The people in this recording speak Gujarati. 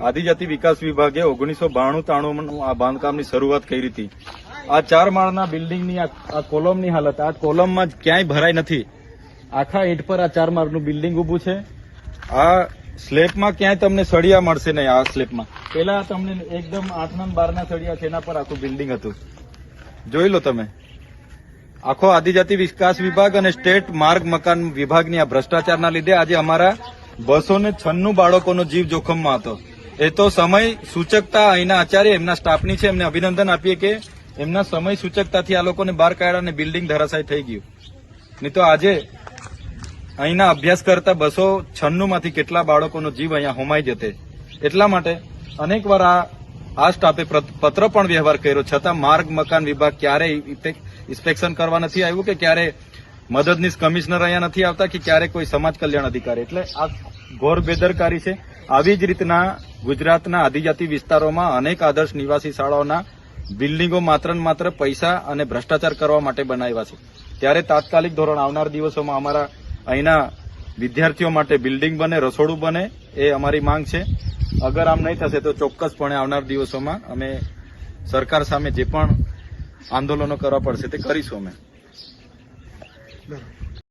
આદિજાતિ વિકાસ વિભાગે ઓગણીસો બાણું ત્રાણું આ બાંધકામની શરૂઆત કરી હતી. આ ચાર માળના બિલ્ડિંગની આ કોલમની હાલત, આ કોલમમાં ક્યાંય ભરાઈ નથી. આખા ઈંટ પર આ ચાર માળનું બિલ્ડિંગ ઊભું છે. આ સ્લેબમાં ક્યાંય તમને સળિયા મળશે નહીં આ સ્લેબમાં. પેલા તમને એકદમ આઠના બારના સળિયા છે, એના પર આખું બિલ્ડિંગ હતું. જોઈ લો તમે. આખો આદિજાતિ વિકાસ વિભાગ અને સ્ટેટ માર્ગ મકાન વિભાગની આ ભ્રષ્ટાચારના લીધે આજે અમારા બસો ને છન્નું બાળકોનો જીવ જોખમમાં હતો. એ તો સમય, સૂચકતા અહીંના આચાર્ય, એમના સ્ટાફની છે, એમને અભિનંદન આપીએ કે એમના સમય, સૂચકતાથી આ લોકોને બહાર કાઢ્યા અને બિલ્ડિંગ ધરાશાય થઈ ગયું. નહીં તો આજે અહીંના અભ્યાસ કરતા બસો છન્નુંમાંથી કેટલા બાળકોનો જીવ અહીંયા હોમાઈ જતે. એટલા માટે અનેકવાર આ આ સ્ટાફે પત્ર પણ વ્યવહાર કર્યો, છતાં માર્ગ, મકાન વિભાગ ક્યારેય ઇન્સ્પેક્શન કરવા નથી આવ્યું કે ક્યારે મદદનીશ કમિશનર અહીંયા નથી આવતા કે ક્યારે કોઈ સમાજ કલ્યાણ અધિકારી. એટલે આ ઘોર બેદરકારી છે. આવી જ રીતના ગુજરાતના આદિજાતિ વિસ્તારોમાં અનેક આદર્શ નિવાસી શાળાઓના બિલ્ડિંગો માત્ર માત્ર પૈસા અને ભ્રષ્ટાચાર કરવા માટે બનાવ્યા છે. ત્યારે તાત્કાલિક ધોરણ આવનાર દિવસોમાં અમારા અહીંના વિદ્યાર્થીઓ માટે બિલ્ડિંગ બને, રસોડું બને એ અમારી માંગ છે. અગર આમ નહીં થશે તો ચોક્કસપણે આવનાર દિવસોમાં અમે સરકાર સામે જે પણ આંદોલનો કરવા પડશે તે કરીશું અમે.